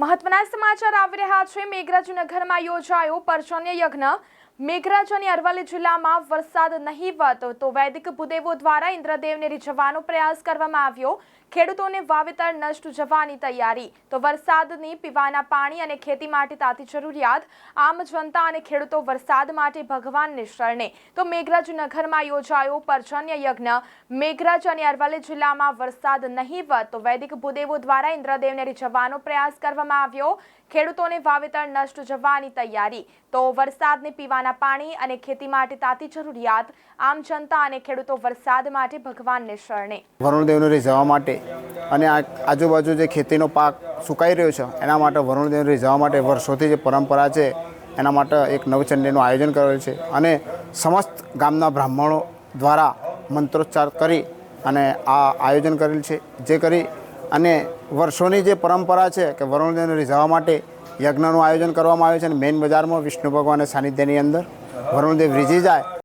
મહત્વના સમાચાર આવી રહ્યા છે. મેઘરાજનગરમાં યોજાયો પર્જન્ય યજ્ઞ મેઘરાજ અને અરવલ્લી જિલ્લામાં વરસાદ નહીવત તો વૈદિક ભૂદેવો દ્વારા ઇન્દ્રદેવને રીઝવવાનો પ્રયાસ કરવામાં આવ્યો. ખેડૂતોને વાવેતર નષ્ટ જવાની તૈયારી. તો વરસાદની પીવાના પાણી અને ખેતી માટે તાતી જરૂરિયાત. આમ જનતા અને ખેડૂતો વરસાદ માટે ભગવાનને શરણે. તો મેઘરાજ નગરમાં યોજાયો પર્જન્ય યજ્ઞ. મેઘરાજ અને અરવલ્લી જિલ્લામાં વરસાદ નહીવત તો વૈદિક ભૂદેવો દ્વારા ઇન્દ્રદેવને રીઝવવાનો પ્રયાસ કરવામાં આવ્યો. ખેડૂતોને વાવેતર નષ્ટ જવાની તૈયારી. તો વરસાદને પીવાના પાણી અને ખેતી માટે તાતી જરૂરિયાત, આમ જનતા અને ખેડૂતો વરસાદ માટે ભગવાનને શરણે. વરુણદેવને રીઝવવા માટે અને આજુબાજુ જે ખેતીનો પાક સુકાઈ રહ્યો છે, એના માટે વરુણદેવને રીઝવવા માટે વર્ષોથી જે પરંપરા છે, એના માટે એક નવચંડીનું આયોજન કરેલ છે અને સમસ્ત ગામના બ્રાહ્મણો દ્વારા મંત્રોચ્ચાર કરી અને આ આયોજન કરેલ છે. જે કરી અને વર્ષોની જે પરંપરા છે કે વરુણદેવને રીઝવવા માટે યજ્ઞનું આયોજન કરવામાં આવ્યું છે અને મેઇન બજારમાં વિષ્ણુ ભગવાનના સાનિધ્યની અંદર વરુણદેવ રીઝી જાય